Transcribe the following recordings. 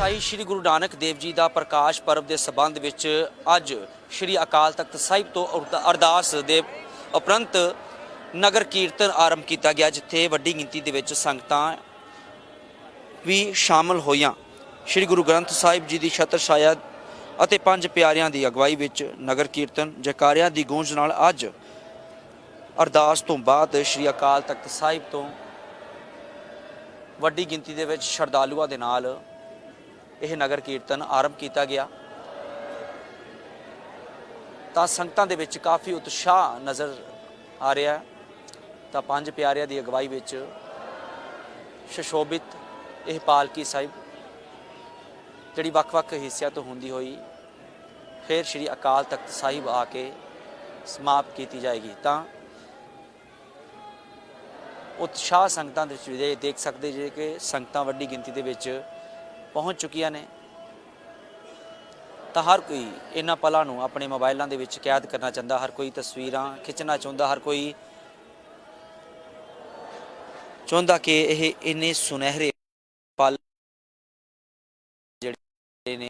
ਪਾਤਸ਼ਾਹੀ ਸ੍ਰੀ ਗੁਰੂ ਨਾਨਕ ਦੇਵ ਜੀ ਦਾ ਪ੍ਰਕਾਸ਼ ਪਰਬ ਦੇ ਸਬੰਧ ਵਿੱਚ ਅੱਜ ਸ੍ਰੀ ਅਕਾਲ ਤਖਤ ਸਾਹਿਬ ਤੋਂ ਅਰਦਾ- ਅਰਦਾਸ ਦੇ ਉਪਰੰਤ ਨਗਰ ਕੀਰਤਨ ਆਰੰਭ ਕੀਤਾ ਗਿਆ, ਜਿੱਥੇ ਵੱਡੀ ਗਿਣਤੀ ਦੇ ਵਿੱਚ ਸੰਗਤਾਂ ਵੀ ਸ਼ਾਮਲ ਹੋਈਆਂ। ਸ੍ਰੀ ਗੁਰੂ ਗ੍ਰੰਥ ਸਾਹਿਬ ਜੀ ਦੀ ਛਤਰ ਛਾਇਆ ਅਤੇ ਪੰਜ ਪਿਆਰਿਆਂ ਦੀ ਅਗਵਾਈ ਵਿੱਚ ਨਗਰ ਕੀਰਤਨ ਜੈਕਾਰਿਆਂ ਦੀ ਗੂੰਜ ਨਾਲ ਅੱਜ ਅਰਦਾਸ ਤੋਂ ਬਾਅਦ ਸ੍ਰੀ ਅਕਾਲ ਤਖਤ ਸਾਹਿਬ ਤੋਂ ਵੱਡੀ ਗਿਣਤੀ ਦੇ ਵਿੱਚ ਸ਼ਰਧਾਲੂਆਂ ਦੇ ਨਾਲ ਇਹ ਨਗਰ ਕੀਰਤਨ ਆਰੰਭ ਕੀਤਾ ਗਿਆ। ਤਾਂ ਸੰਗਤਾਂ ਦੇ ਵਿੱਚ ਕਾਫੀ ਉਤਸ਼ਾਹ ਨਜ਼ਰ ਆ ਰਿਹਾ ਤਾਂ ਪੰਜ ਪਿਆਰਿਆਂ ਦੀ ਅਗਵਾਈ ਵਿੱਚ ਸ਼ਸ਼ੋਭਿਤ ਇਹ ਪਾਲਕੀ ਸਾਹਿਬ, ਜਿਹੜੀ ਵੱਖ-ਵੱਖ ਹਿੱਸਿਆਂ ਤੋਂ ਹੁੰਦੀ ਹੋਈ ਫਿਰ ਸ੍ਰੀ ਅਕਾਲ ਤਖਤ ਸਾਹਿਬ ਆ ਕੇ ਸਮਾਪਤ ਕੀਤੀ ਜਾਏਗੀ। ਤਾਂ ਉਤਸ਼ਾਹ ਸੰਗਤਾਂ ਦੇ ਵਿੱਚ ਦੇਖ ਸਕਦੇ ਜੇ ਕਿ ਸੰਗਤਾਂ ਵੱਡੀ ਗਿਣਤੀ ਦੇ ਵਿੱਚ ਪਹੁੰਚ ਚੁੱਕੀਆਂ ਨੇ। ਤਾਂ ਹਰ ਕੋਈ ਇਹਨਾਂ ਪਲਾਂ ਨੂੰ ਆਪਣੇ ਮੋਬਾਈਲਾਂ ਦੇ ਵਿੱਚ ਕੈਦ ਕਰਨਾ ਚਾਹੁੰਦਾ, ਹਰ ਕੋਈ ਤਸਵੀਰਾਂ ਖਿੱਚਣਾ ਚਾਹੁੰਦਾ, ਹਰ ਕੋਈ ਚਾਹੁੰਦਾ ਕਿ ਇਹ ਇੰਨੇ ਸੁਨਹਿਰੇ ਪਲ ਜਿਹੜੇ ਨੇ,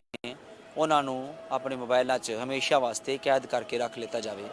ਉਹਨਾਂ ਨੂੰ ਆਪਣੇ ਮੋਬਾਈਲਾਂ 'ਚ ਹਮੇਸ਼ਾ ਵਾਸਤੇ ਕੈਦ ਕਰਕੇ ਰੱਖ ਲਿੱਤਾ ਜਾਵੇ।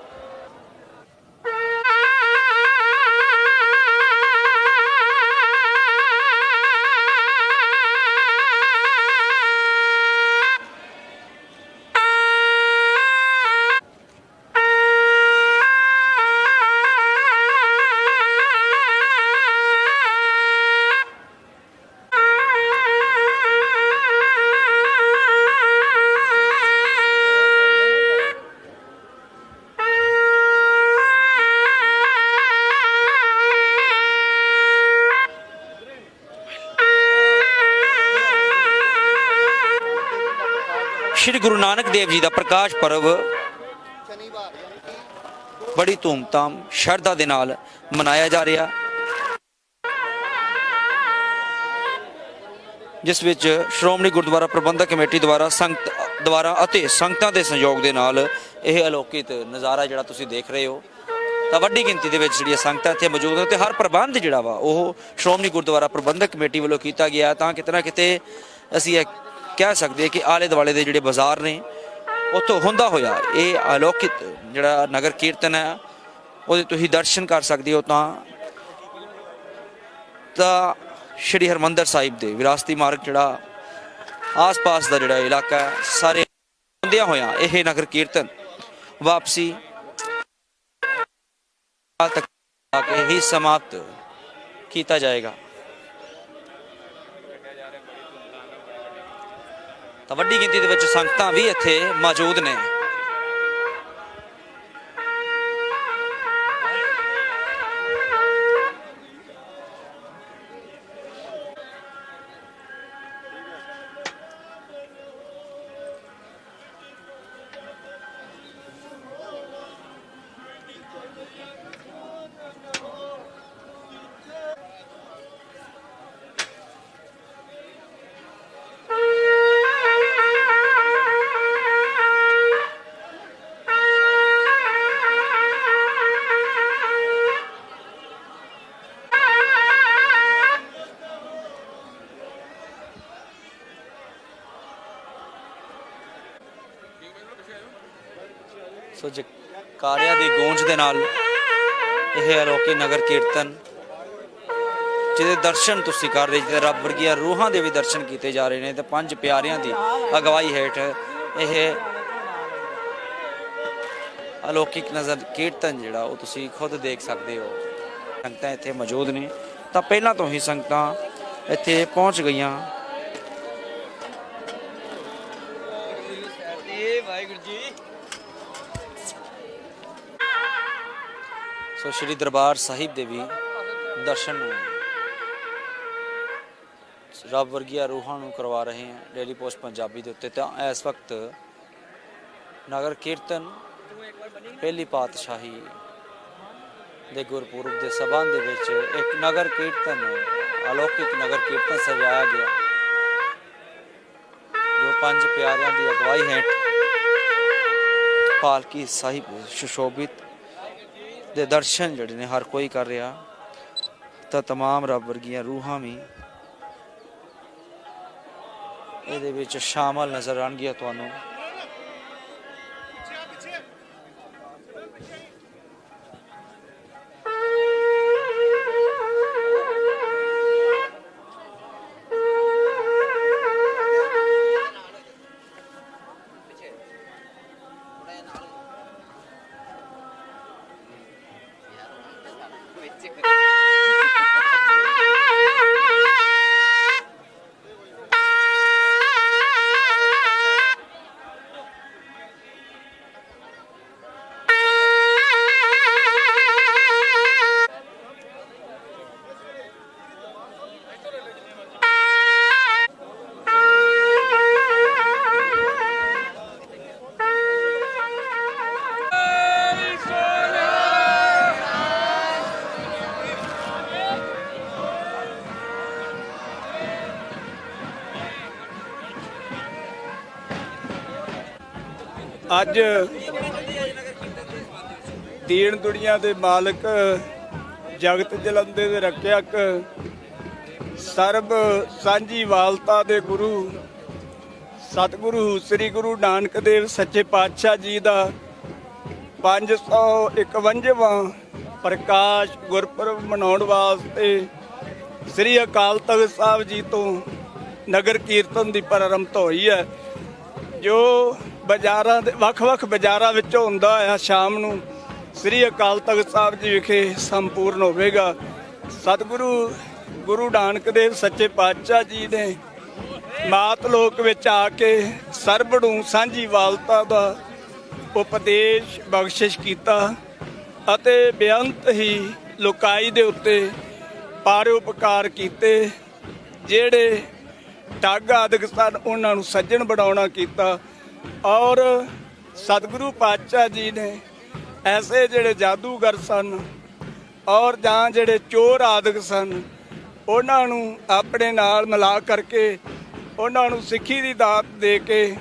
ਸ਼੍ਰੀ ਗੁਰੂ ਨਾਨਕ ਦੇਵ ਜੀ ਦਾ ਪ੍ਰਕਾਸ਼ ਪਰਵ ਬੜੀ ਧੂਮਧਾਮ, ਸ਼ਰਧਾ ਦੇ ਨਾਲ ਮਨਾਇਆ ਜਾ ਰਿਹਾ। ਜਿਸ ਵਿੱਚ ਸ਼੍ਰੋਮਣੀ ਗੁਰਦੁਆਰਾ ਪ੍ਰਬੰਧਕ ਕਮੇਟੀ ਦੁਆਰਾ ਸੰਗਤ ਦੁਆਰਾ ਅਤੇ ਸੰਗਤਾਂ ਦੇ ਸਹਿਯੋਗ ਦੇ ਨਾਲ ਇਹ ਅਲੋਕਿਤ ਨਜ਼ਾਰਾ ਜਿਹੜਾ ਤੁਸੀਂ ਦੇਖ ਰਹੇ ਹੋ, ਤਾਂ ਵੱਡੀ ਗਿਣਤੀ ਦੇ ਵਿੱਚ ਜਿਹੜੀਆਂ ਸੰਗਤਾਂ ਇੱਥੇ ਮੌਜੂਦ ਹਨ ਤੇ ਹਰ ਪ੍ਰਬੰਧ ਜਿਹੜਾ ਵਾ ਉਹ ਸ਼੍ਰੋਮਣੀ ਗੁਰਦੁਆਰਾ ਪ੍ਰਬੰਧਕ ਕਮੇਟੀ ਵੱਲੋਂ ਕੀਤਾ ਗਿਆ ਤਾਂ ਕਿਤੇ ਨਾ ਕਿਤੇ ਅਸੀਂ ਇਹ ਕਹਿ ਸਕਦੇ ਕਿ ਆਲੇ ਦੁਆਲੇ ਦੇ ਜਿਹੜੇ ਬਾਜ਼ਾਰ ਨੇ, ਉੱਥੋਂ ਹੁੰਦਾ ਹੋਇਆ। ਇਹ ਅਲੌਕਿਕ ਜਿਹੜਾ ਨਗਰ ਕੀਰਤਨ ਹੈ, ਉਹਦੇ ਤੁਸੀਂ ਦਰਸ਼ਨ ਕਰ ਸਕਦੇ ਹੋ ਤਾਂ। ਤਾਂ ਸ਼੍ਰੀ ਹਰਮੰਦਰ ਸਾਹਿਬ ਦੇ ਵਿਰਾਸਤੀ ਮਾਰਗ ਜਿਹੜਾ, ਆਸ-ਪਾਸ ਦਾ ਜਿਹੜਾ ਇਲਾਕਾ ਹੈ, ਸਾਰੇ ਹੁੰਦਿਆਂ ਹੋਇਆ ਇਹ ਨਗਰ ਕੀਰਤਨ ਵਾਪਸੀ ਤੱਕ ਹੀ ਸਮਾਪਤ ਕੀਤਾ ਜਾਏਗਾ। ਤਾਂ ਵੱਡੀ ਗਿਣਤੀ ਦੇ ਵਿੱਚ ਸੰਗਤਾਂ ਵੀ ਇੱਥੇ ਮੌਜੂਦ ਨੇ। ਜਕਾਰਿਆਂ ਦੀ ਗੂੰਜ ਦੇ ਨਾਲ ਇਹ ਅਲੋਕੀ ਨਗਰ ਕੀਰਤਨ, ਜਿਹਦੇ ਦਰਸ਼ਨ ਤੁਸੀਂ ਕਰ ਰਹੇ, ਜਿਹਦੇ ਰੱਬ ਵਰਗੀਆਂ ਰੂਹਾਂ ਦੇ ਵੀ ਦਰਸ਼ਨ ਕੀਤੇ ਜਾ ਰਹੇ ਨੇ, ਤੇ ਪੰਜ ਪਿਆਰਿਆਂ ਦੀ ਅਗਵਾਈ ਹੇਠ ਇਹ ਅਲੌਕਿਕ ਨਜ਼ਰ ਕੀਰਤਨ ਜਿਹੜਾ, ਉਹ ਤੁਸੀਂ ਖੁਦ ਦੇਖ ਸਕਦੇ ਹੋ। ਸੰਗਤਾਂ ਇੱਥੇ ਮੌਜੂਦ ਨੇ। ਤਾਂ ਪਹਿਲਾਂ ਤੋਂ ਹੀ ਸੰਗਤਾਂ ਇੱਥੇ ਪਹੁੰਚ ਗਈਆਂ। ਸੋ ਸ਼੍ਰੀ ਦਰਬਾਰ ਸਾਹਿਬ ਦੇ ਵੀ ਦਰਸ਼ਨ ਨੂੰ ਰੱਬ ਵਰਗੀਆਂ ਰੂਹਾਂ ਨੂੰ ਕਰਵਾ ਰਹੇ ਹਾਂ ਡੇਲੀ ਪੋਸਟ ਪੰਜਾਬੀ ਦੇ ਉੱਤੇ। ਤਾਂ ਇਸ ਵਕਤ ਨਗਰ ਕੀਰਤਨ ਪਹਿਲੀ ਪਾਤਸ਼ਾਹੀ ਦੇ ਗੁਰਪੁਰਬ ਦੇ ਸਬੰਧ ਦੇ ਵਿੱਚ ਇੱਕ ਨਗਰ ਕੀਰਤਨ, ਅਲੌਕਿਕ ਨਗਰ ਕੀਰਤਨ ਸਜਾਇਆ ਗਿਆ। ਜੋ ਪੰਜ ਪਿਆਰਿਆਂ ਦੀ ਅਗਵਾਈ ਹੇਠ ਪਾਲਕੀ ਸਾਹਿਬ ਸੁਸ਼ੋਭਿਤ ਦੇ ਦਰਸ਼ਨ ਜਿਹੜੇ ਨੇ ਹਰ ਕੋਈ ਕਰ ਰਿਹਾ ਤਾਂ तमाम ਰੱਬ ਵਰਗੀਆਂ ਰੂਹਾਂ ਵੀ ਇਹਦੇ ਵਿੱਚ ਸ਼ਾਮਲ ਨਜ਼ਰ ਆਣਗੀਆਂ ਤੁਹਾਨੂੰ ਅੱਜ ਦੀਨ ਦੁਨੀਆ ਦੇ ਮਾਲਕ, ਜਗਤ ਜਲੰਦੇ ਦੇ ਰੱਖਿਅਕ, ਸਰਬ ਸਾਂਝੀ ਵਾਲਤਾ ਦੇ ਗੁਰੂ, ਸਤਿਗੁਰੂ ਸ੍ਰੀ ਗੁਰੂ ਨਾਨਕ ਦੇਵ ਸੱਚੇ ਪਾਤਸ਼ਾਹ ਜੀ ਦਾ 551ਵਾਂ ਪ੍ਰਕਾਸ਼ ਗੁਰਪੁਰਬ ਮਨਾਉਣ ਵਾਸਤੇ ਸ੍ਰੀ ਅਕਾਲ ਤਖਤ ਸਾਹਿਬ ਜੀ ਤੋਂ ਨਗਰ ਕੀਰਤਨ ਦੀ ਪ੍ਰਾਰੰਭ ਹੋਈ ਹੈ, ਜੋ ਬਾਜ਼ਾਰਾਂ ਦੇ ਵੱਖ-ਵੱਖ ਬਾਜ਼ਾਰਾਂ ਵਿੱਚੋਂ ਹੁੰਦਾ ਆ ਸ਼ਾਮ ਨੂੰ। ਸ੍ਰੀ ਅਕਾਲ ਤਖਤ ਸਾਹਿਬ ਜੀ ਵਿਖੇ ਸੰਪੂਰਨ ਹੋਵੇਗਾ। ਸਤਿਗੁਰੂ, ਗੁਰੂ ਨਾਨਕ ਦੇਵ ਸੱਚੇ ਪਾਤਸ਼ਾਹ ਜੀ ਨੇ ਮਾਤ ਲੋਕ ਵਿੱਚ ਆ ਕੇ ਸਰਬ ਨੂੰ ਸਾਂਝੀ ਵਾਲਤਾ ਦਾ ਉਪਦੇਸ਼ ਬਖਸ਼ਿਸ਼ ਕੀਤਾ ਅਤੇ ਬੇਅੰਤ ਹੀ ਲੋਕਾਈ ਦੇ ਉੱਤੇ ਪਰਉਪਕਾਰ ਕੀਤੇ, ਜਿਹੜੇ ਠੱਗ ਆਦਿਕ ਸਨ, ਉਹਨਾਂ ਨੂੰ ਸੱਜਣ ਬਣਾਉਣਾ ਕੀਤਾ। ਔਰ ਸਤਿਗੁਰੂ ਪਾਤਸ਼ਾਹ ਜੀ ਨੇ ਐਸੇ ਜਿਹੜੇ ਜਾਦੂਗਰ ਸਨ ਔਰ ਜਾਂ ਜਿਹੜੇ ਚੋਰ ਆਦਿਕ ਸਨ, ਉਹਨਾਂ ਨੂੰ ਆਪਣੇ ਨਾਲ ਮਿਲਾ ਕਰਕੇ, ਉਹਨਾਂ ਨੂੰ ਸਿੱਖੀ ਦੀ ਦਾਤ ਦੇ ਕੇ,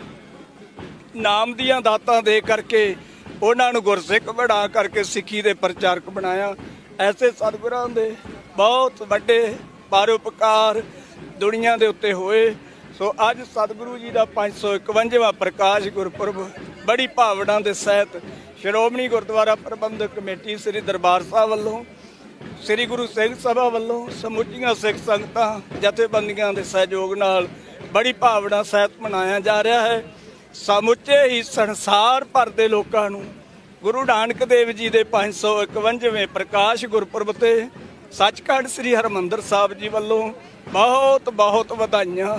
ਨਾਮ ਦੀਆਂ ਦਾਤਾਂ ਦੇ ਕਰਕੇ, ਉਹਨਾਂ ਨੂੰ ਗੁਰਸਿੱਖ ਬਣਾ ਕਰਕੇ ਸਿੱਖੀ ਦੇ ਪ੍ਰਚਾਰਕ ਬਣਾਇਆ। ਐਸੇ ਸਤਿਗੁਰਾਂ ਦੇ ਬਹੁਤ ਵੱਡੇ ਪਰਉਪਕਾਰ ਦੁਨੀਆ ਦੇ ਉੱਤੇ ਹੋਏ। ਸੋ ਅੱਜ ਸਤਿਗੁਰੂ ਜੀ ਦਾ 551ਵਾਂ ਪ੍ਰਕਾਸ਼ ਗੁਰਪੁਰਬ ਬੜੀ ਭਾਵਨਾ ਦੇ ਸਹਿਤ ਸ਼੍ਰੋਮਣੀ ਗੁਰਦੁਆਰਾ ਪ੍ਰਬੰਧਕ ਕਮੇਟੀ ਸ੍ਰੀ ਦਰਬਾਰ ਸਾਹਿਬ ਵੱਲੋਂ, ਸ੍ਰੀ ਗੁਰੂ ਸਿੰਘ ਸਭਾ ਵੱਲੋਂ ਸਮੁੱਚੀਆਂ ਸਿੱਖ ਸੰਗਤਾਂ, ਜਥੇਬੰਦੀਆਂ ਦੇ ਸਹਿਯੋਗ ਨਾਲ ਬੜੀ ਭਾਵਨਾ ਸਹਿਤ ਮਨਾਇਆ ਜਾ ਰਿਹਾ ਹੈ। ਸਮੁੱਚੇ ਹੀ ਸੰਸਾਰ ਭਰ ਦੇ ਲੋਕਾਂ ਨੂੰ ਗੁਰੂ ਨਾਨਕ ਦੇਵ ਜੀ ਦੇ 551ਵੇਂ ਪ੍ਰਕਾਸ਼ ਗੁਰਪੁਰਬ ਤੇ ਸੱਚਖੰਡ ਸ੍ਰੀ ਹਰਮੰਦਰ ਸਾਹਿਬ ਜੀ ਵੱਲੋਂ ਬਹੁਤ ਬਹੁਤ ਵਧਾਈਆਂ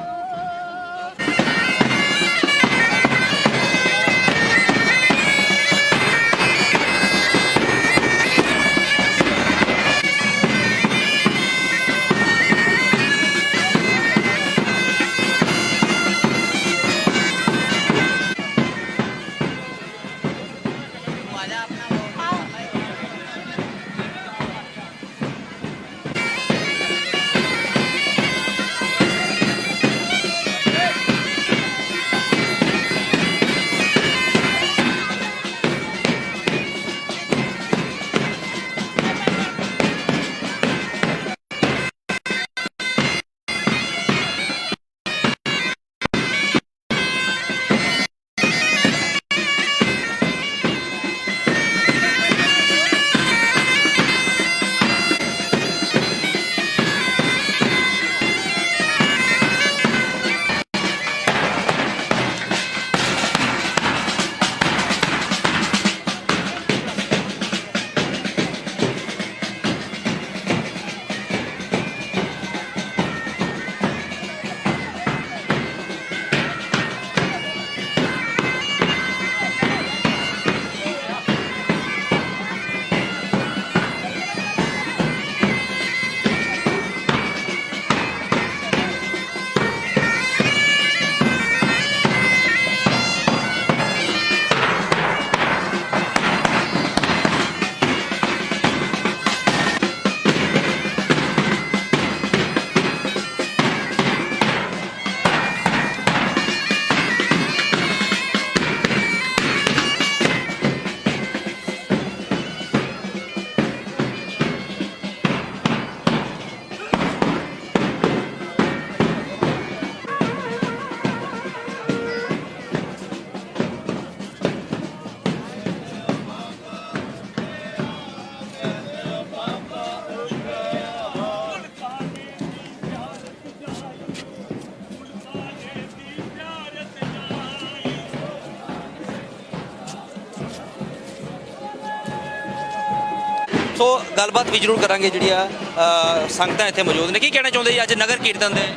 ਗੱਲਬਾਤ ਵੀ ਜ਼ਰੂਰ ਕਰਾਂਗੇ ਜਿਹੜੀਆਂ ਅ, ਸੰਗਤਾਂ ਇੱਥੇ ਮੌਜੂਦ ਨੇ। ਕੀ ਕਹਿਣਾ ਚਾਹੁੰਦੇ ਜੀ? ਅੱਜ ਨਗਰ ਕੀਰਤਨ ਦੇ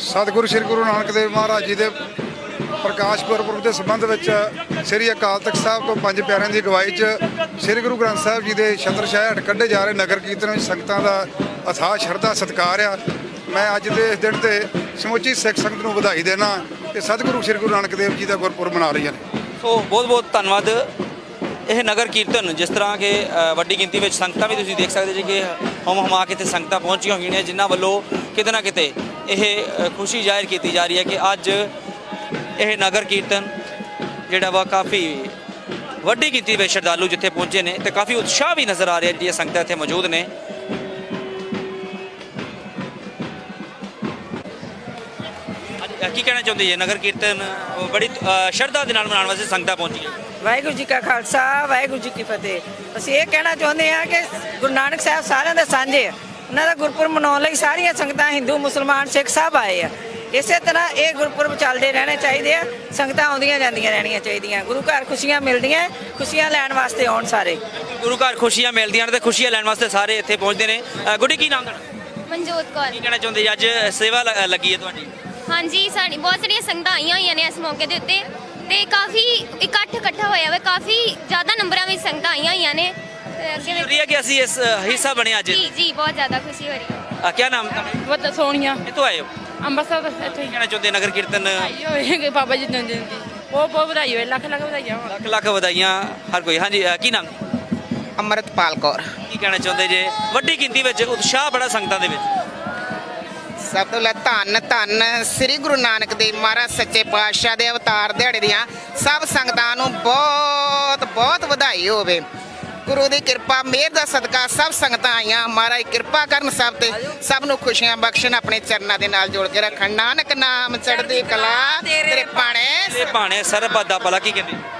ਸਤਿਗੁਰੂ ਸ੍ਰੀ ਗੁਰੂ ਨਾਨਕ ਦੇਵ ਮਹਾਰਾਜ ਜੀ ਦੇ ਪ੍ਰਕਾਸ਼ ਗੁਰਪੁਰਬ ਦੇ ਸੰਬੰਧ ਵਿੱਚ ਸ੍ਰੀ ਅਕਾਲ ਤਖਤ ਸਾਹਿਬ ਤੋਂ ਪੰਜ ਪਿਆਰਿਆਂ ਦੀ ਅਗਵਾਈ 'ਚ ਸ੍ਰੀ ਗੁਰੂ ਗ੍ਰੰਥ ਸਾਹਿਬ ਜੀ ਦੇ ਛਤਰ ਛਾਇਆ ਹੇਠ ਕੱਢੇ ਜਾ ਰਹੇ ਨਗਰ ਕੀਰਤਨ ਵਿੱਚ ਸੰਗਤਾਂ ਦਾ ਅਥਾਹ ਸ਼ਰਧਾ ਸਤਿਕਾਰ ਆ। ਮੈਂ ਅੱਜ ਦੇ ਇਸ ਦਿਨ ਤੇ ਸਮੁੱਚੀ ਸਿੱਖ ਸੰਗਤ ਨੂੰ ਵਧਾਈ ਦੇਣਾ ਕਿ ਸਤਿਗੁਰੂ ਸ੍ਰੀ ਗੁਰੂ ਨਾਨਕ ਦੇਵ ਜੀ ਦਾ ਗੁਰਪੁਰਬ ਮਨਾ ਰਹੀਆਂ ਨੇ। ਸੋ ਬਹੁਤ ਬਹੁਤ ਧੰਨਵਾਦ। ਇਹ ਨਗਰ ਕੀਰਤਨ, ਜਿਸ ਤਰ੍ਹਾਂ ਕਿ ਵੱਡੀ ਗਿਣਤੀ ਵਿੱਚ ਸੰਗਤਾਂ ਵੀ ਤੁਸੀਂ ਦੇਖ ਸਕਦੇ ਜੀ ਕਿ ਹਮ ਹਮਾ ਕੇ ਇੱਥੇ ਸੰਗਤਾਂ ਪਹੁੰਚੀਆਂ ਹੋਈਆਂ ਨੇ ਜਿਨ੍ਹਾਂ ਵੱਲੋਂ ਕਿਤੇ ਨਾ ਕਿਤੇ ਇਹ ਖੁਸ਼ੀ ਜ਼ਾਹਿਰ ਕੀਤੀ ਜਾ ਰਹੀ ਹੈ ਕਿ ਅੱਜ ਇਹ ਨਗਰ ਕੀਰਤਨ ਜਿਹੜਾ ਵਾ ਕਾਫੀ ਵੱਡੀ ਗਿਣਤੀ ਵਿੱਚ ਸ਼ਰਧਾਲੂ ਜਿੱਥੇ ਪਹੁੰਚੇ ਨੇ ਤੇ ਕਾਫੀ ਉਤਸ਼ਾਹ ਵੀ ਨਜ਼ਰ ਆ ਰਿਹਾ ਜਿਹੜੀਆਂ ਸੰਗਤਾਂ ਇੱਥੇ ਮੌਜੂਦ ਨੇ। ਕੀ ਕਹਿਣਾ ਚਾਹੁੰਦੇ ਜੀ? ਨਗਰ ਕੀਰਤਨ ਬੜੀ ਸ਼ਰਧਾ ਦੇ ਨਾਲ ਮਨਾਉਣ ਵਾਸਤੇ ਸੰਗਤਾਂ ਪਹੁੰਚੀਆਂ। ਵਾਹਿਗੁਰੂ ਜੀ ਕਾ ਖਾਲਸਾ ਵਾਹਿਗੁਰੂ ਜੀ ਕੀ ਫਤਿਹ। ਅਸੀਂ ਇਹ ਕਹਿਣਾ ਚਾਹੁੰਦੇ ਹਾਂ ਕਿ ਗੁਰੂ ਨਾਨਕ ਸਾਹਿਬ ਸਾਰਿਆਂ ਦੇ ਸਾਂਝੇ ਆ। ਉਹਨਾਂ ਦਾ ਗੁਰਪੁਰਬ ਮਨਾਉਣ ਲਈ ਸਾਰੀਆਂ ਸੰਗਤਾਂ ਹਿੰਦੂ ਮੁਸਲਮਾਨ ਸਿੱਖ ਸਭ ਆਏ ਆ। ਇਸੇ ਤਰ੍ਹਾਂ ਇਹ ਗੁਰਪੁਰਬ ਚੱਲਦੇ ਰਹਿਣੇ ਚਾਹੀਦੇ ਆ। ਸੰਗਤਾਂ ਆਉਂਦੀਆਂ ਜਾਂਦੀਆਂ ਰਹਿਣੀਆਂ ਚਾਹੀਦੀਆਂ। ਗੁਰੂ ਘਰ ਖੁਸ਼ੀਆਂ ਮਿਲਦੀਆਂ ਖੁਸ਼ੀਆਂ ਲੈਣ ਵਾਸਤੇ ਆਉਣ ਸਾਰੇ। ਗੁਰੂ ਘਰ ਖੁਸ਼ੀਆਂ ਮਿਲਦੀਆਂ ਨੇ ਤੇ ਖੁਸ਼ੀਆਂ ਲੈਣ ਵਾਸਤੇ ਸਾਰੇ ਇੱਥੇ ਪਹੁੰਚਦੇ ਨੇ। ਗੁੱਡੀ ਕੀ ਨਾਮ ਤੁਹਾਡਾ? ਮਨਜੋਤ ਕੌਰ। ਕੀ ਕਹਿਣਾ ਚਾਹੁੰਦੇ ਅੱਜ ਸੇਵਾ ਲੱਗੀ ਹੈ ਤੁਹਾਡੀ। ਹਾਂਜੀ ਸਾਡੀ ਬਹੁਤ ਸਾਰੀਆਂ ਸੰਗਤਾਂ ਆਈਆਂ ਹੋਈਆਂ ਨੇ ਇਸ ਮੌਕੇ ਦੇ ਉੱਤੇ। ਤੇ ਕਾਫੀ ਇਕੱਠ ਇਕੱਠਾ ਹੋਇਆ ਵਾ ਕਾਫੀ ਜ਼ਿਆਦਾ ਨੰਬਰਾਂ ਵਿੱਚ ਸੰਗਤਾਂ ਆਈਆਂ ਹੋਈਆਂ ਨੇ। ਤੇ ਅੱਗੇ ਹੈ ਕਿ ਅਸੀਂ ਇਸ ਅ, ਹਿੱਸਾ ਬਣੇ ਅੱਜ? ਜੀ ਜੀ ਬਹੁਤ ਜ਼ਿਆਦਾ ਖੁਸ਼ੀ ਹੋ ਰਹੀ ਹੈ। ਕੀ ਨਾਮ ਤੁਹਾਡਾ? ਵੱਡਾ ਸੋਹਣੀਆਂ। ਕਿੱਥੋਂ ਆਏ ਹੋ? ਅੰਮ੍ਰਿਤਸਰ ਇੱਥੇ। ਕੀ ਕਹਿਣਾ ਚਾਹੁੰਦੇ ਨਗਰ ਕੀਰਤਨ? ਵਧਾਈ ਹੋਏ ਕਿ ਬਾਬਾ ਜੀ ਜਨਮ ਦਿਨ ਦੀ। ਬਹੁਤ ਬਹੁਤ ਵਧਾਈ ਹੋਏ ਲੱਖ ਲੱਖ ਵਧਾਈਆਂ ਹੋਣ। ਲੱਖ ਲੱਖ ਵਧਾਈਆਂ ਹਰ ਕੋਈ। ਹਾਂਜੀ ਅ, ਕੀ ਨਾਮ? ਅੰਮ੍ਰਿਤਪਾਲ ਕੌਰ। ਕੀ ਕਹਿਣਾ ਚਾਹੁੰਦੇ ਜੇ? ਵੱਡੀ ਗਿਣਤੀ ਵਿੱਚ ਉਤਸ਼ਾਹ ਬੜਾ ਸੰਗਤਾਂ ਦੇ ਵਿੱਚ। ਸਭ ਤੋਂ ਪਹਿਲਾਂ ਧੰਨ ਧੰਨ ਸ੍ਰੀ ਗੁਰੂ ਨਾਨਕ ਦੇਵ ਮਹਾਰਾਜ ਸੱਚੇ ਪਾਤਸ਼ਾਹ ਦੇ ਅਵਤਾਰ ਦਿਹਾੜੇ ਦੀਆਂ ਸਭ ਸੰਗਤਾਂ ਨੂੰ ਬਹੁਤ ਬਹੁਤ ਵਧਾਈ ਹੋਵੇ। ਗੁਰੂ ਦੀ ਕਿਰਪਾ, ਮਿਹਰ ਦਾ ਸਦਕਾ ਸਭ ਸੰਗਤਾਂ ਆਈਆਂ। ਮਹਾਰਾਜ ਕਿਰਪਾ ਕਰਨ ਸਭ ਤੇ ਸਭ ਨੂੰ ਖੁਸ਼ੀਆਂ ਬਖਸ਼ਣ, ਆਪਣੇ ਚਰਨਾਂ ਦੇ ਨਾਲ ਜੋੜ ਕੇ ਰੱਖਣ। ਨਾਨਕ ਨਾਮ ਚੜ੍ਹਦੀ ਕਲਾ ਤੇਰੇ ਪਾਣੇ। ਇਹ ਭਾਣੇ ਸਰਬੱਤ ਦਾ ਭਲਾ, ਕੀ ਕਹਿੰਦੇ?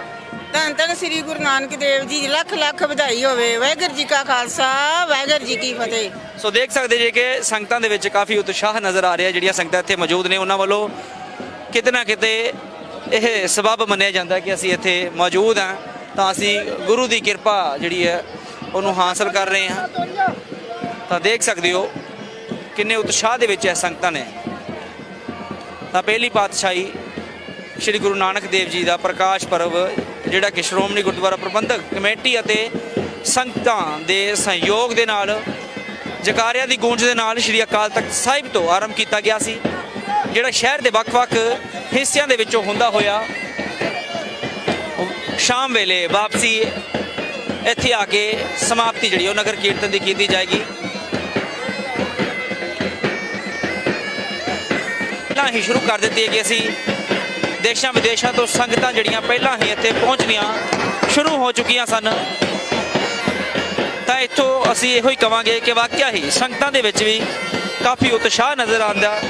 ਧੰਨ ਧੰਨ ਸ੍ਰੀ ਗੁਰੂ ਨਾਨਕ ਦੇਵ ਜੀ, ਲੱਖ ਲੱਖ ਵਧਾਈ ਹੋਵੇ। ਵਾਹਿਗੁਰੂ ਜੀ ਕਾ ਖਾਲਸਾ, ਵਾਹਿਗੁਰੂ ਜੀ ਕੀ ਫਤਿਹ। ਸੋ ਦੇਖ ਸਕਦੇ ਜੇ ਕਿ ਸੰਗਤਾਂ ਦੇ ਵਿੱਚ ਕਾਫੀ ਉਤਸ਼ਾਹ ਨਜ਼ਰ ਆ ਰਿਹਾ, ਜਿਹੜੀਆਂ ਸੰਗਤਾਂ ਇੱਥੇ ਮੌਜੂਦ ਨੇ, ਉਹਨਾਂ ਵੱਲੋਂ ਕਿਤੇ ਨਾ ਕਿਤੇ ਇਹ ਸਬਬ ਮੰਨਿਆ ਜਾਂਦਾ ਕਿ ਅਸੀਂ ਇੱਥੇ ਮੌਜੂਦ ਹਾਂ, ਤਾਂ ਅਸੀਂ ਗੁਰੂ ਦੀ ਕਿਰਪਾ ਜਿਹੜੀ ਹੈ, ਉਹਨੂੰ ਹਾਸਲ ਕਰ ਰਹੇ ਹਾਂ। ਤਾਂ ਦੇਖ ਸਕਦੇ ਹੋ ਕਿੰਨੇ ਉਤਸ਼ਾਹ ਦੇ ਵਿੱਚ ਇਹ ਸੰਗਤਾਂ ਨੇ। ਤਾਂ ਪਹਿਲੀ ਪਾਤਸ਼ਾਹੀ ਸ੍ਰੀ ਗੁਰੂ ਨਾਨਕ ਦੇਵ ਜੀ ਦਾ ਪ੍ਰਕਾਸ਼ ਪਰਵ ਜਿਹੜਾ ਕਿ ਸ਼੍ਰੋਮਣੀ ਗੁਰਦੁਆਰਾ ਪ੍ਰਬੰਧਕ ਕਮੇਟੀ ਅਤੇ ਸੰਗਤਾਂ ਦੇ ਸਹਿਯੋਗ ਦੇ ਨਾਲ, ਜਕਾਰਿਆਂ ਦੀ ਗੂੰਜ ਦੇ ਨਾਲ ਸ੍ਰੀ ਅਕਾਲ ਤਖਤ ਸਾਹਿਬ ਤੋਂ ਆਰੰਭ ਕੀਤਾ ਗਿਆ ਸੀ, ਜਿਹੜਾ ਸ਼ਹਿਰ ਦੇ ਵੱਖ-ਵੱਖ ਹਿੱਸਿਆਂ ਦੇ ਵਿੱਚੋਂ ਹੁੰਦਾ ਹੋਇਆ, ਸ਼ਾਮ ਵੇਲੇ ਵਾਪਸੀ ਇੱਥੇ ਆ ਕੇ ਸਮਾਪਤੀ ਜਿਹੜੀ ਉਹ ਨਗਰ ਕੀਰਤਨ ਦੀ ਕੀਤੀ ਜਾਏਗੀ। ਪਹਿਲਾਂ ਹੀ ਸ਼ੁਰੂ ਕਰ ਦਿੱਤੀ ਹੈ ਕਿ ਅਸੀਂ ਦੇਸ਼ਾਂ ਵਿਦੇਸ਼ਾਂ ਤੋਂ ਸੰਗਤਾਂ ਜਿਹੜੀਆਂ ਪਹਿਲਾਂ ਹੀ ਇੱਥੇ ਪਹੁੰਚਣੀਆਂ ਸ਼ੁਰੂ ਹੋ ਚੁੱਕੀਆਂ ਸਨ। ਤਾਂ ਇੱਥੋਂ ਅਸੀਂ ਇਹੋ ਹੀ ਕਵਾਂਗੇ ਕਿ ਵਾਕਿਆ ਹੀ ਸੰਗਤਾਂ ਦੇ ਵਿੱਚ ਵੀ ਕਾਫੀ ਉਤਸ਼ਾਹ ਨਜ਼ਰ ਆਉਂਦਾ।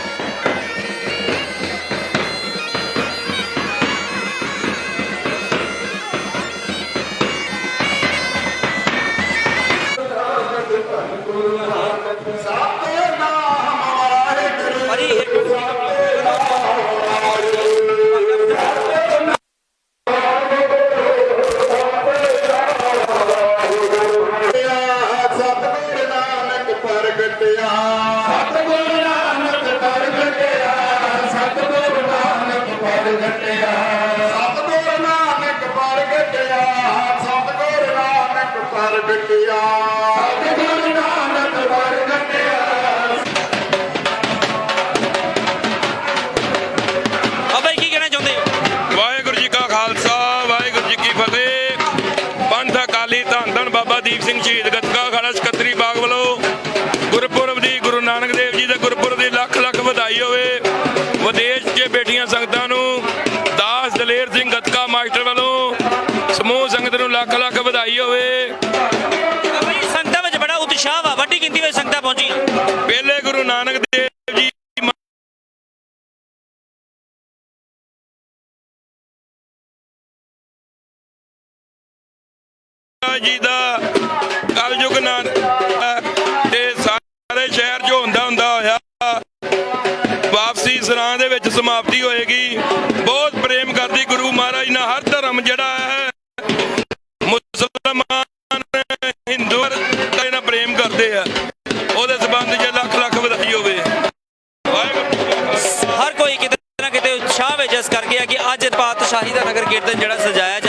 ਦੀਪ ਸਿੰਘ ਸ਼ਹੀਦ ਗੱਤਕਾ ਅਖਾੜਾ ਸਕੱਤਰੀ ਬਾਗ ਵੱਲੋਂ ਗੁਰਪੁਰਬ ਦੀ ਗੁਰੂ ਨਾਨਕ ਦੇਵ ਜੀ ਦੇ ਗੁਰਪੁਰਬ ਦੀ ਲੱਖ ਲੱਖ ਵਧਾਈ ਹੋਵੇ। ਵਿਦੇਸ਼ 'ਚ ਬੈਠੀਆਂ ਸੰਗਤਾਂ ਨੂੰ ਦਾਸ ਦਲੇਰ ਸਿੰਘ ਗੱਤਕਾ ਮਾਸਟਰ ਵੱਲੋਂ ਸਮੂਹ ਸੰਗਤ ਨੂੰ ਲੱਖ ਲੱਖ ਵਧਾਈ ਹੋਵੇ। ਸੰਗਤਾਂ ਵਿੱਚ ਬੜਾ ਉਤਸ਼ਾਹ ਵਾ ਵੱਡੀ ਗਿਣਤੀ ਵਿੱਚ ਸੰਗਤਾਂ ਪਹੁੰਚੀਆਂ। ਪਹਿਲੇ ਗੁਰੂ ਨਾਨਕ ਜੀ ਦਾ ਕਲਯੁਗ ਨਾਲ ਤੇ ਸਾਰੇ ਸ਼ਹਿਰ 'ਚ ਹੁੰਦਾ ਹੁੰਦਾ ਹੋਇਆ, ਵਾਪਸੀ ਸਰਾਂ ਦੇ ਵਿੱਚ ਸਮਾਪਤੀ ਹੋਏਗੀ। ਬਹੁਤ ਪ੍ਰੇਮ ਕਰਦੀ ਗੁਰੂ ਮਹਾਰਾਜ ਨਾਲ, ਹਰ ਧਰਮ ਜਿਹੜਾ ਹੈ, ਮੁਸਲਮਾਨ ਕਰਦੇ ਆ। ਉਹਦੇ ਸਬੰਧ ਜੇ ਲੱਖ ਲੱਖ ਵਧਾਈ ਹੋਵੇ। ਹਰ ਕੋਈ ਕਿਤੇ ਨਾ ਕਿਤੇ ਉਤਸ਼ਾਹ ਵਿੱਚ ਇਸ ਕਰਕੇ ਆ ਕਿ ਅੱਜ ਪਾਤਸ਼ਾਹੀ ਦਾ ਨਗਰ ਕੀਰਤਨ ਜਿਹੜਾ ਸਜਾਇਆ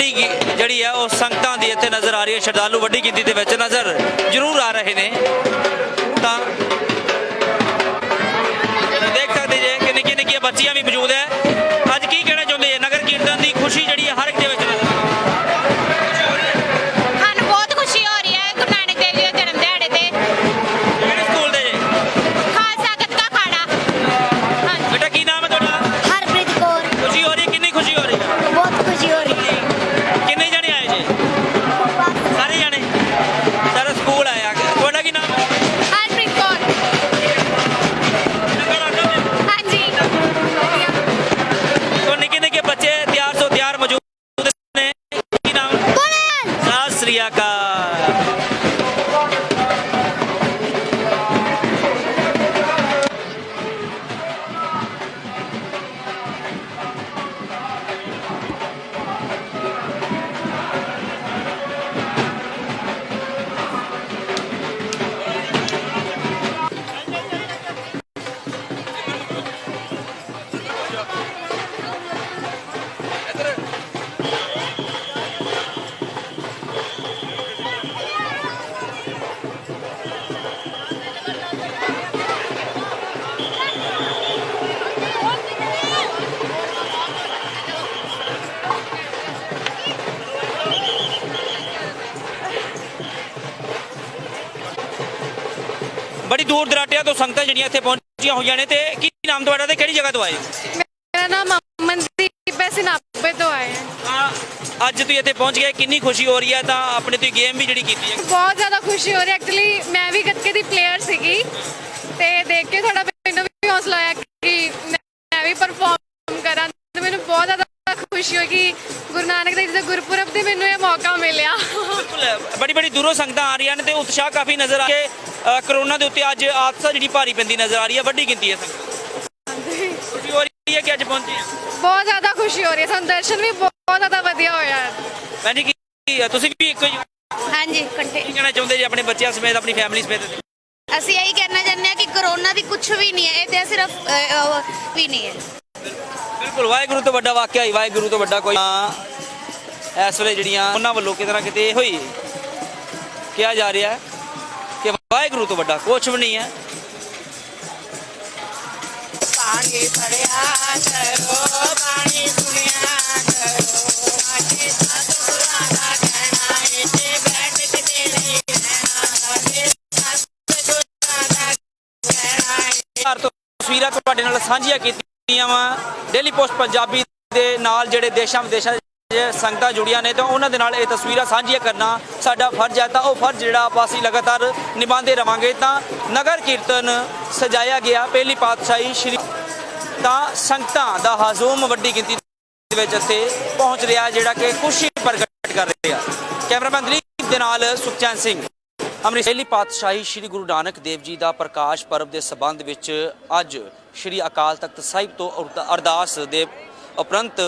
ਵੱਡੀ ਜਿਹੜੀ ਹੈ ਉਹ ਸੰਗਤਾਂ ਦੀ ਇੱਥੇ ਨਜ਼ਰ ਆ ਰਹੀ ਹੈ, ਸ਼ਰਧਾਲੂ ਵੱਡੀ ਗਿਣਤੀ ਦੇ ਵਿੱਚ ਨਜ਼ਰ ਜ਼ਰੂਰ ਆ ਰਹੇ ਨੇ। ਤਾਂ ਬੜੀ ਦੂਰ ਦਰਾਟਿਆਂ ਤੋਂ ਸੰਗਤਾਂ ਜਿਹੜੀਆਂ ਇੱਥੇ ਪਹੁੰਚੀਆਂ ਹੋਈਆਂ ਨੇ ਤੇ ਕੀ ਨਾਮ ਤੁਹਾਡਾ ਤੇ ਕਿਹੜੀ ਜਗ੍ਹਾ ਤੋਂ ਆਏ ਮੇਰਾ ਨਾਮ ਅਮਨਦੀਪ ਹੈ ਸਿਨਾਪੇ ਤੋਂ ਆਏ ਹਾਂ। ਅੱਜ ਤੁਸੀਂ ਇੱਥੇ ਪਹੁੰਚ ਗਏ ਕਿੰਨੀ ਖੁਸ਼ੀ ਹੋ ਰਹੀ ਹੈ? ਤਾਂ ਆਪਣੇ ਤੁਸੀਂ ਗੇਮ ਵੀ ਜਿਹੜੀ ਕੀਤੀ ਹੈ। ਬਹੁਤ ਜ਼ਿਆਦਾ ਖੁਸ਼ੀ ਹੋ ਰਹੀ ਹੈ। ਐਕਚੁਅਲੀ ਮੈਂ ਵੀ ਗੱਤਕੇ ਦੀ ਪਲੇਅਰ ਸੀਗੀ ਤੇ ਦੇਖ ਕੇ ਥੋੜਾ ਮੈਨੂੰ ਵੀ ਹੌਸਲਾ ਆਇਆ ਕਿ ਮੈਂ ਵੀ ਪਰਫਾਰਮ ਕਰਾਂ ਤੇ ਮੈਨੂੰ ਬਹੁਤ ਜ਼ਿਆਦਾ ਖੁਸ਼ੀ ਹੋਈ ਕਿ ਗੁਰੂ ਨਾਨਕ ਦੇਵ ਜੀ ਦੇ ਗੁਰਪੁਰਬ ਤੇ ਮੈਨੂੰ ਇਹ ਮੌਕਾ ਮਿਲਿਆ। ਬਿਲਕੁਲ ਬੜੀ ਬੜੀ ਦੂਰੋਂ ਸੰਗਤਾਂ ਆ ਰਹੀਆਂ ਨੇ ਤੇ ਉਤਸ਼ਾਹ ਕਾਫੀ ਨਜ਼ਰ ਆ ਕੇ ਕਰੋਨਾ ਦੇ ਉੱਤੇ ਅੱਜ ਆਦਸਾ ਜਿਹੜੀ ਭਾਰੀ ਪੈਂਦੀ ਨਜ਼ਰ ਆ ਰਹੀ ਹੈ ਵੱਡੀ ਗਿਣਤੀ ਹੈ ਸੰਗਤਾਂ ਖੁਸ਼ੀ ਹੋ ਰਹੀ ਹੈ ਕਿ ਅੱਜ ਪਹੁੰਚੇ ਬਹੁਤ ਜ਼ਿਆਦਾ ਖੁਸ਼ੀ ਹੋ ਰਹੀ ਹੈ ਸਾਨੂੰ ਦਰਸ਼ਨ ਵੀ ਬਹੁਤ ਜ਼ਿਆਦਾ ਵਧੀਆ ਹੋਇਆ ਹੈ ਭੈਣ ਜੀ ਕੀ ਤੁਸੀਂ ਵੀ ਇੱਕੋ ਹੀ ਹਾਂਜੀ ਕੰਟੇ ਕੀ ਕਹਿਣਾ ਚਾਹੁੰਦੇ ਜੀ ਆਪਣੇ ਬੱਚਿਆਂ ਸਮੇਤ ਆਪਣੀ ਫੈਮਿਲੀ ਸਮੇਤ? ਅਸੀਂ ਇਹੀ ਕਹਿਣਾ ਚਾਹੁੰਦੇ ਹਾਂ ਕਿ ਕਰੋਨਾ ਦੀ ਕੁਝ ਵੀ ਨਹੀਂ ਹੈ ਇਹ ਤੇ ਸਿਰਫ ਵੀ ਨਹੀਂ ਹੈ। ਬਿਲਕੁਲ ਵਾਹਿਗੁਰੂ ਤੋਂ ਵੱਡਾ ਵਾਕਿਆ ਹੀ ਵਾਹਿਗੁਰੂ ਤੋਂ ਵੱਡਾ ਕੋਈ ਹਾਂ, ਇਸ ਵੇਲੇ ਜਿਹੜੀਆਂ ਉਹਨਾਂ ਵੱਲੋਂ ਕਿਤੇ ਨਾ ਕਿਤੇ ਇਹੋ ਹੀ ਕਿਹਾ ਜਾ ਰਿਹਾ ਹੈ। ਵਾਹਿਗੁਰੂ ਤੋਂ ਵੱਡਾ ਕੁਝ ਵੀ ਨਹੀਂ ਹੈ। ਪਾਣੀ ਪੜਿਆ ਕਰੋ ਪਾਣੀ ਸੁਣਿਆ ਕਰੋ। ਸਾਡੇ ਸਤਿਗੁਰਾਂ ਦਾ ਕਹਿਣਾ ਏ ਤੇ ਬੈਠ ਕੇ ਨਹੀਂ ਰਹਿਣਾ। ਸਾਡੇ ਸਤਿਗੁਰਾਂ ਦਾ ਕਹਿਣਾ ਏ ਘਰ ਤੋਂ ਤਸਵੀਰਾਂ ਤੁਹਾਡੇ ਨਾਲ ਸਾਂਝੀਆਂ ਕੀਤੀਆਂ ਵਾ। ਡੇਲੀ ਪੋਸਟ ਪੰਜਾਬੀ ਦੇ ਨਾਲ ਜਿਹੜੇ ਦੇਸ਼ਾਂ ਵਿਦੇਸ਼ਾਂ ਦੇ ਸੰਗਤਾਂ ਜੁੜੀਆਂ ਨੇ ਤਾਂ ਉਹਨਾਂ ਦੇ ਨਾਲ ਇਹ ਤਸਵੀਰਾਂ ਸਾਂਝੀਆਂ ਕਰਨਾ ਸਾਡਾ ਫਰਜ਼ ਹੈ। ਤਾਂ ਉਹ ਫਰਜ਼ ਜਿਹੜਾ ਆਪਾਂ ਅਸੀਂ ਲਗਾਤਾਰ ਨਿਭਾਉਂਦੇ ਰਵਾਂਗੇ। ਤਾਂ ਨਗਰ ਕੀਰਤਨ ਸਜਾਇਆ ਗਿਆ। ਪਹਿਲੀ ਪਾਤਸ਼ਾਹੀ ਸ਼੍ਰੀ ਤਾਂ ਸੰਗਤਾਂ ਦਾ ਹਜ਼ੂਮ ਵੱਡੀ ਗਿਣਤੀ ਦੇ ਵਿੱਚ ਇੱਥੇ ਪਹੁੰਚ ਰਿਹਾ, ਜਿਹੜਾ ਕਿ ਖੁਸ਼ੀ ਪ੍ਰਗਟ ਕਰ ਰਿਹਾ। ਕੈਮਰਾਮੈਨ ਦਲੀਪ ਦੇ ਨਾਲ ਸੁਖਚੈਨ ਸਿੰਘ। ਅੰਮ੍ਰਿਤ ਪਹਿਲੀ ਪਾਤਸ਼ਾਹੀ ਸ੍ਰੀ ਗੁਰੂ ਨਾਨਕ ਦੇਵ ਜੀ ਦਾ ਪ੍ਰਕਾਸ਼ ਪਰਬ ਦੇ ਸਬੰਧ ਵਿੱਚ ਅੱਜ ਸ੍ਰੀ ਅਕਾਲ ਤਖਤ ਸਾਹਿਬ ਤੋਂ ਅਰਦਾਸ ਦੇ ਉਪਰੰਤ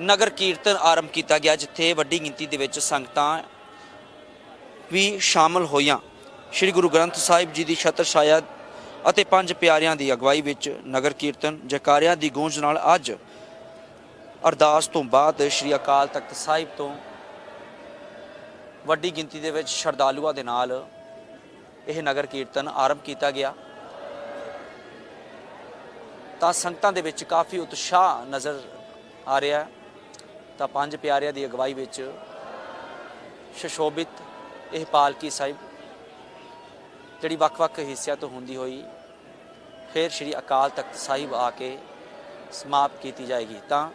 ਨਗਰ ਕੀਰਤਨ ਆਰੰਭ ਕੀਤਾ ਗਿਆ, ਜਿੱਥੇ ਵੱਡੀ ਗਿਣਤੀ ਦੇ ਵਿੱਚ ਸੰਗਤਾਂ ਵੀ ਸ਼ਾਮਲ ਹੋਈਆਂ। ਸ੍ਰੀ ਗੁਰੂ ਗ੍ਰੰਥ ਸਾਹਿਬ ਜੀ ਦੀ ਛਤਰ ਛਾਇਆ ਅਤੇ ਪੰਜ ਪਿਆਰਿਆਂ ਦੀ ਅਗਵਾਈ ਵਿੱਚ ਨਗਰ ਕੀਰਤਨ ਜੈਕਾਰਿਆਂ ਦੀ ਗੂੰਜ ਨਾਲ ਅੱਜ ਅਰਦਾਸ ਤੋਂ ਬਾਅਦ ਸ੍ਰੀ ਅਕਾਲ ਤਖਤ ਸਾਹਿਬ ਤੋਂ ਵੱਡੀ ਗਿਣਤੀ ਦੇ ਵਿੱਚ ਸ਼ਰਧਾਲੂਆਂ ਦੇ ਨਾਲ ਇਹ ਨਗਰ ਕੀਰਤਨ ਆਰੰਭ ਕੀਤਾ ਗਿਆ। ਤਾਂ ਸੰਗਤਾਂ ਦੇ ਵਿੱਚ ਕਾਫੀ ਉਤਸ਼ਾਹ ਨਜ਼ਰ ਆ ਰਿਹਾ ਹੈ। ਤਾਂ ਪੰਜ ਪਿਆਰਿਆਂ ਦੀ ਅਗਵਾਈ ਵਿੱਚ ਸ਼ਸ਼ੋਭਿਤ ਇਹ ਪਾਲਕੀ ਸਾਹਿਬ ਜਿਹੜੀ ਵੱਖ-ਵੱਖ ਹਿੱਸਿਆਂ ਤੋਂ ਹੁੰਦੀ ਹੋਈ ਫਿਰ ਸ੍ਰੀ ਅਕਾਲ ਤਖਤ ਸਾਹਿਬ ਆ ਕੇ ਸਮਾਪਤ ਕੀਤੀ ਜਾਏਗੀ। ਤਾਂ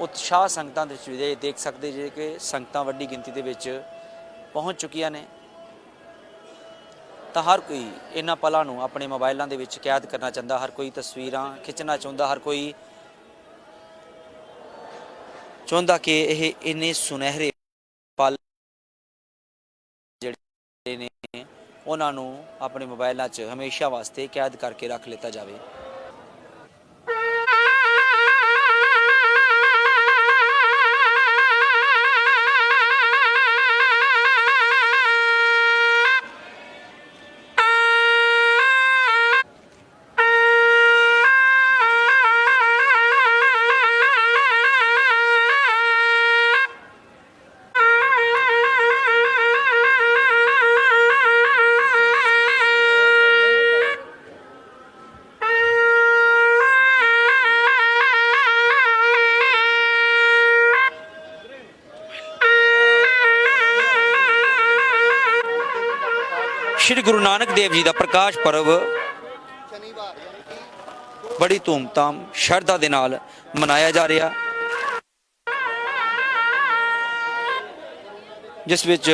ਉਤਸ਼ਾਹ ਸੰਗਤਾਂ ਦੇ ਵਿੱਚ ਦੇਖ ਸਕਦੇ ਜੇ ਕਿ ਸੰਗਤਾਂ ਵੱਡੀ ਗਿਣਤੀ ਦੇ ਵਿੱਚ ਪਹੁੰਚ ਚੁੱਕੀਆਂ ਨੇ, ਤਾਂ ਹਰ ਕੋਈ ਇਹਨਾਂ ਪਲਾਂ ਨੂੰ ਆਪਣੇ ਮੋਬਾਈਲਾਂ ਦੇ ਵਿੱਚ ਕੈਦ ਕਰਨਾ ਚਾਹੁੰਦਾ, ਹਰ ਕੋਈ ਤਸਵੀਰਾਂ ਖਿੱਚਣਾ ਚਾਹੁੰਦਾ, ਹਰ ਕੋਈ ਚਾਹੁੰਦਾ ਕਿ ਇਹ ਇੰਨੇ ਸੁਨਹਿਰੇ ਪਲ ਜਿਹੜੇ ਨੇ, ਉਹਨਾਂ ਨੂੰ ਆਪਣੇ ਮੋਬਾਈਲਾਂ 'ਚ ਹਮੇਸ਼ਾ ਵਾਸਤੇ ਕੈਦ ਕਰਕੇ ਰੱਖ ਲਿੱਤਾ ਜਾਵੇ। ਗੁਰੂ ਨਾਨਕ ਦੇਵ ਜੀ ਦਾ ਪ੍ਰਕਾਸ਼ ਪਰਵ ਬੜੀ ਧੂਮਧਾਮ, ਸ਼ਰਧਾ ਦੇ ਨਾਲ ਮਨਾਇਆ ਜਾ ਰਿਹਾ। ਜਿਸ ਵਿੱਚ